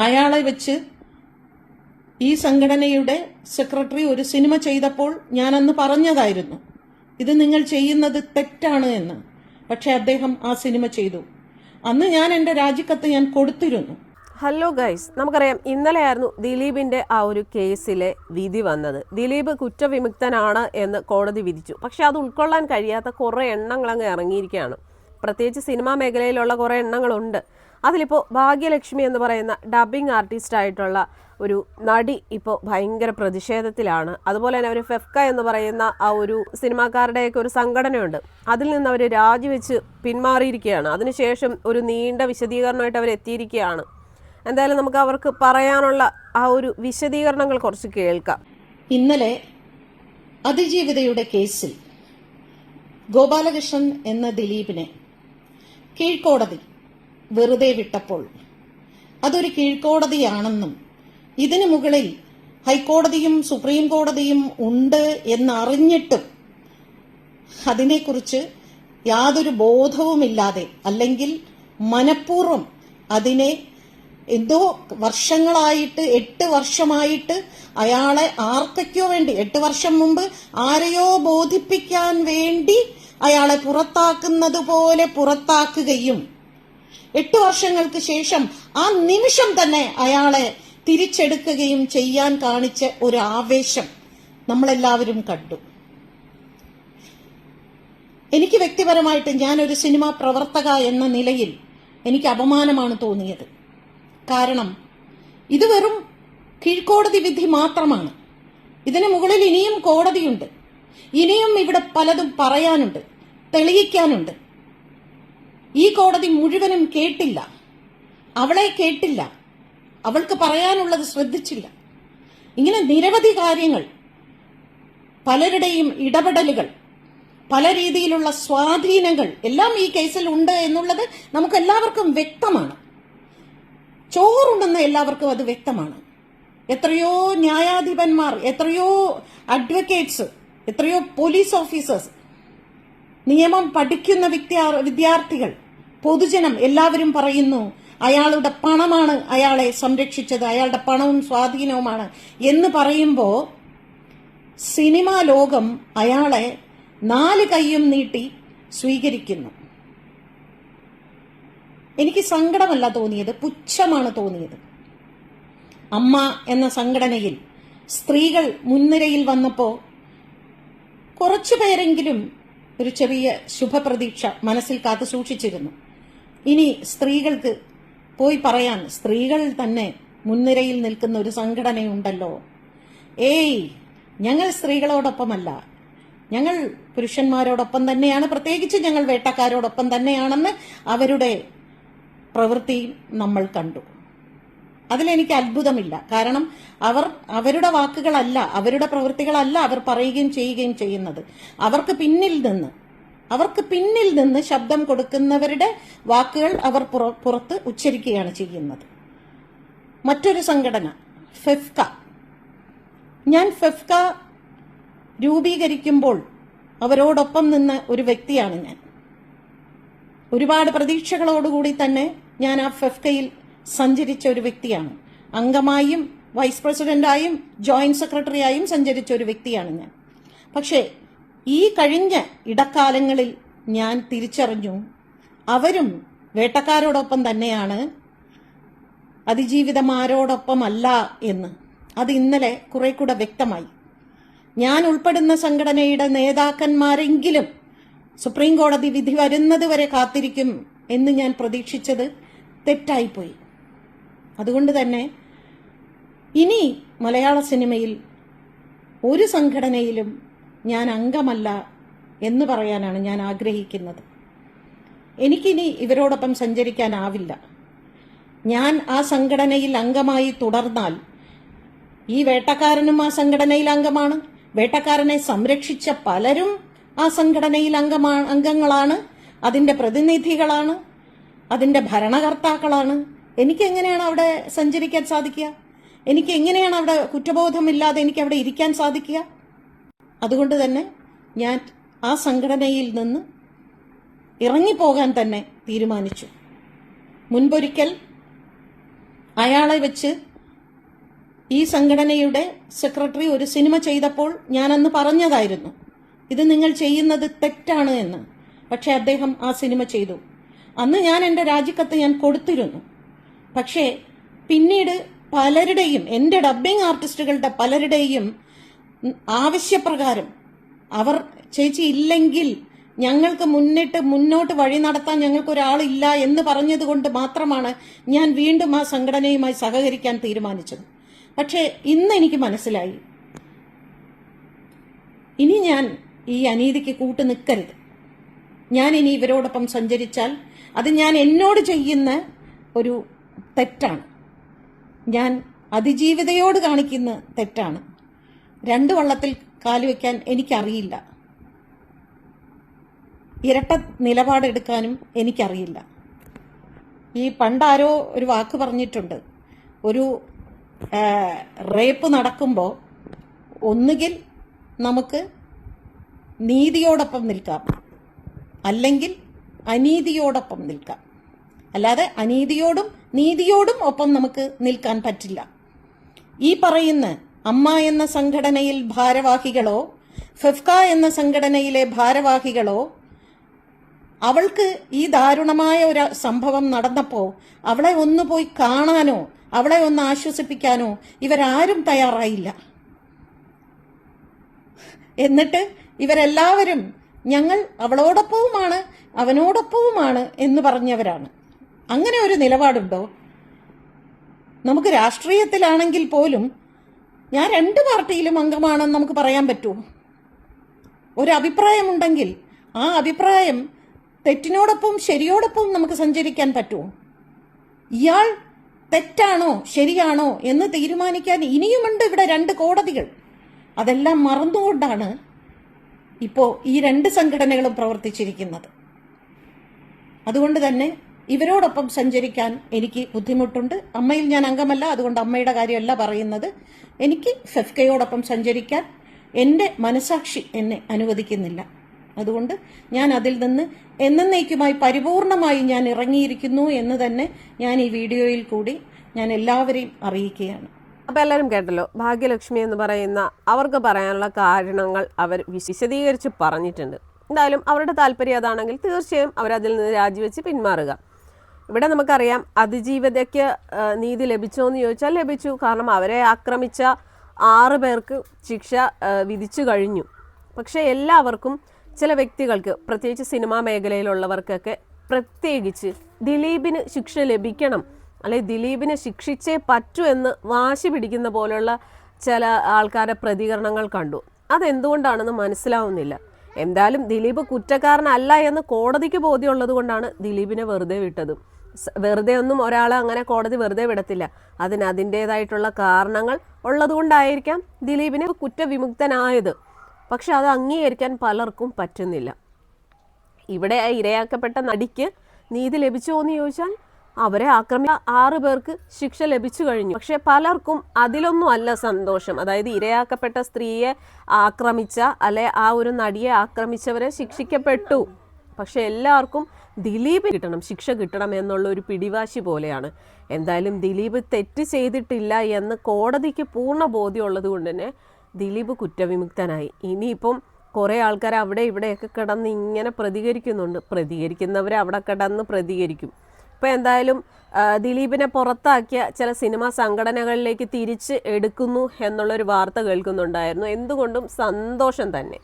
അയാളെ വെച്ച് ഈ സംഘടനയുടെ സെക്രട്ടറി ഒരു സിനിമ ചെയ്തപ്പോൾ ഞാനന്ന് പറഞ്ഞതായിരുന്നു. ഇത് നിങ്ങൾ ചെയ്യുന്നത് തെറ്റാണ് എന്ന്. പക്ഷെ അദ്ദേഹം ആ സിനിമ ചെയ്തു. അന്ന് ഞാൻ എന്റെ രാജിക്കത്ത് ഞാൻ കൊടുത്തിരുന്നു. ഹലോ ഗൈസ് നമുക്കറിയാം ഇന്നലെയായിരുന്നു ദിലീപിന്റെ ആ ഒരു കേസിലെ വിധി വന്നത്. ദിലീപ് കുറ്റവിമുക്തനാണ് എന്ന് കോടതി വിധിച്ചു. പക്ഷെ അത് ഉൾക്കൊള്ളാൻ കഴിയാത്ത കുറേ എണ്ണങ്ങൾ അങ്ങ് ഇറങ്ങിയിരിക്കുകയാണ്. പ്രത്യേകിച്ച് സിനിമാ മേഖലയിലുള്ള കുറേ എണ്ണങ്ങളുണ്ട്. അതിലിപ്പോൾ ഭാഗ്യലക്ഷ്മി എന്ന് പറയുന്ന ഡബിങ് ആർട്ടിസ്റ്റ് ആയിട്ടുള്ള ഒരു നടി ഇപ്പോൾ ഭയങ്കര പ്രതിഷേധത്തിലാണ്. അതുപോലെ തന്നെ ഒരു ഫെഫ്ക എന്ന് പറയുന്ന ആ ഒരു സിനിമാക്കാരുടെയൊക്കെ ഒരു സംഘടനയുണ്ട്. അതിൽ നിന്ന് അവർ രാജിവെച്ച് പിന്മാറിയിരിക്കുകയാണ്. അതിനുശേഷം ഒരു നീണ്ട വിശദീകരണമായിട്ട് അവർ എത്തിയിരിക്കുകയാണ്. എന്തായാലും നമുക്ക് അവർക്ക് പറയാനുള്ള ആ ഒരു വിശദീകരണങ്ങൾ കുറച്ച് കേൾക്കാം. ഇന്നലെ അതിജീവിതയുടെ കേസിൽ ഗോപാലകൃഷ്ണൻ എന്ന ദിലീപിനെ കീഴ്ക്കോടതി വെറുതെ വിട്ടപ്പോൾ. അതൊരു കീഴ്ക്കോടതിയാണെന്നും ഇതിനു മുകളിൽ ഹൈക്കോടതിയും സുപ്രീം കോടതിയും ഉണ്ട് എന്നറിഞ്ഞിട്ടും അതിനെക്കുറിച്ച് യാതൊരു ബോധവുമില്ലാതെ അല്ലെങ്കിൽ മനഃപൂർവം അതിനെ എന്തോ വർഷങ്ങളായിട്ട് എട്ട് വർഷമായിട്ട് അയാളെ ആർക്കൊക്കെയോ വേണ്ടി എട്ട് വർഷം മുമ്പ് ആരെയോ ബോധിപ്പിക്കാൻ വേണ്ടി അയാളെ പുറത്താക്കുന്നത് പോലെ പുറത്താക്കുകയും എട്ട് വർഷങ്ങൾക്ക് ശേഷം ആ നിമിഷം തന്നെ അയാളെ തിരിച്ചെടുക്കുകയും ചെയ്യാൻ കാണിച്ച ഒരു ആവേശം നമ്മളെല്ലാവരും കണ്ടു. എനിക്ക് വ്യക്തിപരമായിട്ട് ഞാൻ ഒരു സിനിമാ പ്രവർത്തക എന്ന നിലയിൽ എനിക്ക് അപമാനമാണ് തോന്നിയത്. കാരണം ഇത് വെറും കീഴ്ക്കോടതി വിധി മാത്രമാണ്. ഇതിന് മുകളിൽ ഇനിയും കോടതിയുണ്ട്. ഇനിയും ഇവിടെ പലതും പറയാനുണ്ട് തെളിയിക്കാനുണ്ട്. ഈ കോടതി മുഴുവനും കേട്ടില്ല. അവളെ കേട്ടില്ല. അവൾക്ക് പറയാനുള്ളത് ശ്രദ്ധിച്ചില്ല. ഇങ്ങനെ നിരവധി കാര്യങ്ങൾ പലരുടെയും ഇടപെടലുകൾ പല രീതിയിലുള്ള സ്വാധീനങ്ങൾ എല്ലാം ഈ കേസിൽ ഉണ്ട് എന്നുള്ളത് നമുക്ക് എല്ലാവർക്കും വ്യക്തമാണ്. ചോറുണ്ടെന്ന് എല്ലാവർക്കും അത് വ്യക്തമാണ്. എത്രയോ ന്യായാധിപന്മാർ എത്രയോ അഡ്വക്കേറ്റ്സ് എത്രയോ പോലീസ് ഓഫീസേഴ്സ് നിയമം പഠിക്കുന്ന വിദ്യാർത്ഥികൾ പൊതുജനം എല്ലാവരും പറയുന്നു അയാളുടെ പണമാണ് അയാളെ സംരക്ഷിച്ചത് അയാളുടെ പണവും സ്വാധീനവുമാണ് എന്ന് പറയുമ്പോൾ സിനിമാ ലോകം അയാളെ നാല് കൈയും നീട്ടി സ്വീകരിക്കുന്നു. എനിക്ക് സങ്കടമല്ല തോന്നിയത് പുച്ഛമാണ് തോന്നിയത്. അമ്മ എന്ന സംഘടനയിൽ സ്ത്രീകൾ മുൻനിരയിൽ വന്നപ്പോൾ കുറച്ചു പേരെങ്കിലും ഒരു ചെറിയ ശുഭപ്രതീക്ഷ മനസ്സിൽ കാത്തു സൂക്ഷിച്ചിരുന്നു. ഇനി സ്ത്രീകൾക്ക് പോയി പറയാൻ സ്ത്രീകൾ തന്നെ മുൻനിരയിൽ നിൽക്കുന്ന ഒരു സംഘടനയുണ്ടല്ലോ. ഏയ് ഞങ്ങൾ സ്ത്രീകളോടൊപ്പമല്ല. ഞങ്ങൾ പുരുഷന്മാരോടൊപ്പം തന്നെയാണ്. പ്രത്യേകിച്ച് ഞങ്ങൾ വേട്ടക്കാരോടൊപ്പം തന്നെയാണെന്ന് അവരുടെ പ്രവൃത്തി നമ്മൾ കണ്ടു. അതിലെനിക്ക് അത്ഭുതമില്ല. കാരണം അവർ അവരുടെ വാക്കുകളല്ല അവരുടെ പ്രവൃത്തികളല്ല അവർ പറയുകയും ചെയ്യുകയും ചെയ്യുന്നത്. അവർക്ക് പിന്നിൽ നിന്ന് അവർക്ക് പിന്നിൽ നിന്ന് ശബ്ദം കൊടുക്കുന്നവരുടെ വാക്കുകൾ അവർ പുറ- പുറത്ത് ഉച്ചരിക്കുകയാണ് ചെയ്യുന്നത്. മറ്റൊരു സംഘടന ഫെഫ്ക. ഞാൻ ഫെഫ്ക രൂപീകരിക്കുമ്പോൾ അവരോടൊപ്പം നിന്ന് ഒരു വ്യക്തിയാണ് ഞാൻ. ഒരുപാട് പ്രതീക്ഷകളോടുകൂടി തന്നെ ഞാൻ ആ ഫെഫ്കയിൽ സഞ്ചരിച്ച ഒരു വ്യക്തിയാണ്. അംഗമായും വൈസ് പ്രസിഡന്റായും ജോയിന്റ് സെക്രട്ടറിയായും സഞ്ചരിച്ച ഒരു വ്യക്തിയാണ് ഞാൻ. പക്ഷേ ഈ കഴിഞ്ഞ ഇടക്കാലങ്ങളിൽ ഞാൻ തിരിച്ചറിഞ്ഞു അവരും വേട്ടക്കാരോടൊപ്പം തന്നെയാണ്. അതിജീവിതമാരോടൊപ്പമല്ല എന്ന്. അത് ഇന്നലെ കുറെ കൂടെ വ്യക്തമായി. ഞാൻ ഉൾപ്പെടുന്ന സംഘടനയുടെ നേതാക്കന്മാരെങ്കിലും സുപ്രീം കോടതി വിധി വരുന്നതുവരെ കാത്തിരിക്കും എന്ന് ഞാൻ പ്രതീക്ഷിച്ചത് തെറ്റായിപ്പോയി. അതുകൊണ്ട് തന്നെ ഇനി മലയാള സിനിമയിൽ ഒരു സംഘടനയിലും ഞാൻ അംഗമല്ല എന്ന് പറയാനാണ് ഞാൻ ആഗ്രഹിക്കുന്നത്. എനിക്കിനി ഇവരോടൊപ്പം സഞ്ചരിക്കാനാവില്ല. ഞാൻ ആ സംഘടനയിൽ അംഗമായി തുടർന്നാൽ ഈ വേട്ടക്കാരനും ആ സംഘടനയിൽ അംഗമാണ്. വേട്ടക്കാരനെ സംരക്ഷിച്ച പലരും ആ സംഘടനയിൽ അംഗമാണ് അംഗങ്ങളാണ്. അതിന്റെ പ്രതിനിധികളാണ്. അതിന്റെ ഭരണകർത്താക്കളാണ്. എനിക്ക് എങ്ങനെയാണ് അവിടെ സഞ്ചരിക്കാൻ സാധിക്കുക? എനിക്ക് എങ്ങനെയാണ് അവിടെ കുറ്റബോധമില്ലാതെ എനിക്ക് അവിടെ ഇരിക്കാൻ സാധിക്കുക? അതുകൊണ്ട് തന്നെ ഞാൻ ആ സംഘടനയിൽ നിന്ന് ഇറങ്ങിപ്പോകാൻ തന്നെ തീരുമാനിച്ചു. മുൻപൊരിക്കൽ അയാളെ വെച്ച് ഈ സംഘടനയുടെ സെക്രട്ടറി ഒരു സിനിമ ചെയ്തപ്പോൾ ഞാൻ അന്ന് പറഞ്ഞതായിരുന്നു ഇത് നിങ്ങൾ ചെയ്യുന്നത് തെറ്റാണ് എന്ന്. പക്ഷേ അദ്ദേഹം ആ സിനിമ ചെയ്തു. അന്ന് ഞാൻ എന്റെ രാജിക്കത്ത് ഞാൻ കൊടുത്തിരുന്നു. പക്ഷേ പിന്നീട് പലരുടെയും എന്റെ ഡബ്ബിംഗ് ആർട്ടിസ്റ്റുകളുടെ പലരുടെയും ആവശ്യപ്രകാരം. അവർ ചേച്ചി ഇല്ലെങ്കിൽ ഞങ്ങൾക്ക് മുന്നിട്ട് മുന്നോട്ട് വഴി നടത്താൻ ഞങ്ങൾക്ക് ഒരാളില്ല എന്ന് പറഞ്ഞതുകൊണ്ട് മാത്രമാണ് ഞാൻ വീണ്ടും ആ സംഘടനയുമായി സഹകരിക്കാൻ തീരുമാനിച്ചത്. പക്ഷേ ഇന്ന് എനിക്ക് മനസ്സിലായി. ഇനി ഞാൻ ഈ അനീതിക്ക് കൂട്ടു നിൽക്കരുത്. ഞാൻ ഇനി ഇവരോടൊപ്പം സഞ്ചരിച്ചാൽ അത് ഞാൻ എന്നോട് ചെയ്യുന്ന ഒരു തെറ്റാണ്. ഞാൻ അതിജീവിതയോട് കാണിക്കുന്ന തെറ്റാണ്. രണ്ട് വള്ളത്തിൽ കാലുവെക്കാൻ എനിക്കറിയില്ല. ഇരട്ട നിലപാടെടുക്കാനും എനിക്കറിയില്ല. ഈ പണ്ടാരോ ഒരു വാക്ക് പറഞ്ഞിട്ടുണ്ട്. ഒരു റേപ്പ് നടക്കുമ്പോൾ ഒന്നുകിൽ നമുക്ക് നീതിയോടൊപ്പം നിൽക്കാം. അല്ലെങ്കിൽ അനീതിയോടൊപ്പം നിൽക്കാം. അല്ലാതെ അനീതിയോടും നീതിയോടും ഒപ്പം നമുക്ക് നിൽക്കാൻ പറ്റില്ല. ഈ പറയുന്ന അമ്മ എന്ന സംഘടനയിൽ ഭാരവാഹികളോ ഫെഫ്ക എന്ന സംഘടനയിലെ ഭാരവാഹികളോ അവൾക്ക് ഈ ദാരുണമായ ഒരു സംഭവം നടന്നപ്പോൾ അവളെ ഒന്ന് പോയി കാണാനോ അവളെ ഒന്ന് ആശ്വസിപ്പിക്കാനോ ഇവരാരും തയ്യാറായില്ല. എന്നിട്ട് ഇവരെല്ലാവരും ഞങ്ങൾ അവളോടൊപ്പവുമാണ് അവനോടൊപ്പവുമാണ് എന്ന് പറഞ്ഞവരാണ്. അങ്ങനെ ഒരു നിലപാടുണ്ടോ? നമുക്ക് രാഷ്ട്രീയത്തിലാണെങ്കിൽ പോലും ഞാൻ രണ്ട് പാർട്ടിയിലും അംഗമാണെന്ന് നമുക്ക് പറയാൻ പറ്റുമോ ഒരു അഭിപ്രായമുണ്ടെങ്കിൽ ആ അഭിപ്രായം തെറ്റിനോടൊപ്പം ശരിയോടൊപ്പം നമുക്ക് സഞ്ചരിക്കാൻ പറ്റുമോ ഇയാൾ തെറ്റാണോ ശരിയാണോ എന്ന് തീരുമാനിക്കാൻ ഇനിയുമുണ്ട് ഇവിടെ രണ്ട് കോടതികൾ. അതെല്ലാം മറന്നുകൊണ്ടാണ് ഇപ്പോൾ ഈ രണ്ട് സംഘടനകളും പ്രവർത്തിച്ചിരിക്കുന്നത്. അതുകൊണ്ട് തന്നെ ഇവരോടൊപ്പം സഞ്ചരിക്കാൻ എനിക്ക് ബുദ്ധിമുട്ടുണ്ട്. അമ്മയിൽ ഞാൻ അംഗമല്ല അതുകൊണ്ട് അമ്മയുടെ കാര്യമല്ല പറയുന്നത്. എനിക്ക് ഫെഫ്കയോടൊപ്പം സഞ്ചരിക്കാൻ എന്റെ മനസാക്ഷി എന്നെ അനുവദിക്കുന്നില്ല. അതുകൊണ്ട് ഞാൻ അതിൽ നിന്ന് എന്നേക്കുമായി പരിപൂർണമായി ഞാൻ ഇറങ്ങിയിരിക്കുന്നു എന്ന് തന്നെ ഞാൻ ഈ വീഡിയോയിൽ കൂടി ഞാൻ എല്ലാവരെയും അറിയിക്കുകയാണ്. അപ്പൊ എല്ലാവരും കേട്ടല്ലോ ഭാഗ്യലക്ഷ്മി എന്ന് പറയുന്ന അവർക്ക് പറയാനുള്ള കാരണങ്ങൾ അവർ വിശദീകരിച്ച് പറഞ്ഞിട്ടുണ്ട്. എന്തായാലും അവരുടെ താല്പര്യം അതാണെങ്കിൽ തീർച്ചയായും അവരതിൽ നിന്ന് രാജിവെച്ച് പിന്മാറുക. ഇവിടെ നമുക്കറിയാം അതിജീവിതയ്ക്ക് നീതി ലഭിച്ചോ എന്ന് ചോദിച്ചാൽ ലഭിച്ചു. കാരണം അവരെ ആക്രമിച്ച ആറ് പേർക്ക് ശിക്ഷ വിധിച്ചു കഴിഞ്ഞു. പക്ഷേ എല്ലാവർക്കും ചില വ്യക്തികൾക്ക് പ്രത്യേകിച്ച് സിനിമാ മേഖലയിലുള്ളവർക്കൊക്കെ പ്രത്യേകിച്ച് ദിലീപിന് ശിക്ഷ ലഭിക്കണം അല്ലെ ദിലീപിനെ ശിക്ഷിച്ചേ പറ്റൂ എന്ന് വാശി പിടിക്കുന്ന പോലുള്ള ചില ആൾക്കാരുടെ പ്രതികരണങ്ങൾ കണ്ടു. അതെന്തുകൊണ്ടാണെന്ന് മനസ്സിലാവുന്നില്ല. എന്തായാലും ദിലീപ് കുറ്റക്കാരനല്ല എന്ന് കോടതിക്ക് ബോധ്യമുള്ളത് കൊണ്ടാണ് ദിലീപിനെ വെറുതെ വിട്ടത്. വെറുതെ ഒന്നും ഒരാളെ അങ്ങനെ കോടതി വെറുതെ വിടത്തില്ല. അതിന് അതിന്റെതായിട്ടുള്ള കാരണങ്ങൾ ഉള്ളതുകൊണ്ടായിരിക്കാം ദിലീപിനെ കുറ്റവിമുക്തനായത്. പക്ഷെ അത് അംഗീകരിക്കാൻ പലർക്കും പറ്റുന്നില്ല. ഇവിടെ ഇരയാക്കപ്പെട്ട നടിക്ക് നീതി ലഭിച്ചോ എന്ന് ചോദിച്ചാൽ അവരെ ആക്രമിച്ച ആറു പേർക്ക് ശിക്ഷ ലഭിച്ചു കഴിഞ്ഞു. പക്ഷെ പലർക്കും അതിലൊന്നും അല്ല സന്തോഷം. അതായത് ഇരയാക്കപ്പെട്ട സ്ത്രീയെ ആക്രമിച്ച അല്ലെ ആ ഒരു നടിയെ ആക്രമിച്ചവരെ ശിക്ഷിക്കപ്പെട്ടു. പക്ഷെ എല്ലാവർക്കും ദിലീപ് കിട്ടണം ശിക്ഷ കിട്ടണം എന്നുള്ള ഒരു പിടിവാശി പോലെയാണ്. എന്തായാലും ദിലീപ് തെറ്റ് ചെയ്തിട്ടില്ല എന്ന് കോടതിക്ക് പൂർണ ബോധ്യമുള്ളത് കൊണ്ട് തന്നെ ദിലീപ് കുറ്റവിമുക്തനായി. ഇനിയിപ്പം കുറേ ആൾക്കാർ അവിടെ ഇവിടെയൊക്കെ കിടന്ന് ഇങ്ങനെ പ്രതികരിക്കുന്നുണ്ട്. പ്രതികരിക്കുന്നവർ അവിടെ കിടന്ന് പ്രതികരിക്കും. ഇപ്പോൾ എന്തായാലും ദിലീപിനെ പുറത്താക്കിയ ചില സിനിമാ സംഘടനകളിലേക്ക് തിരിച്ച് എടുക്കുന്നു എന്നുള്ളൊരു വാർത്ത കേൾക്കുന്നുണ്ടായിരുന്നു. എന്തുകൊണ്ടും സന്തോഷം തന്നെ.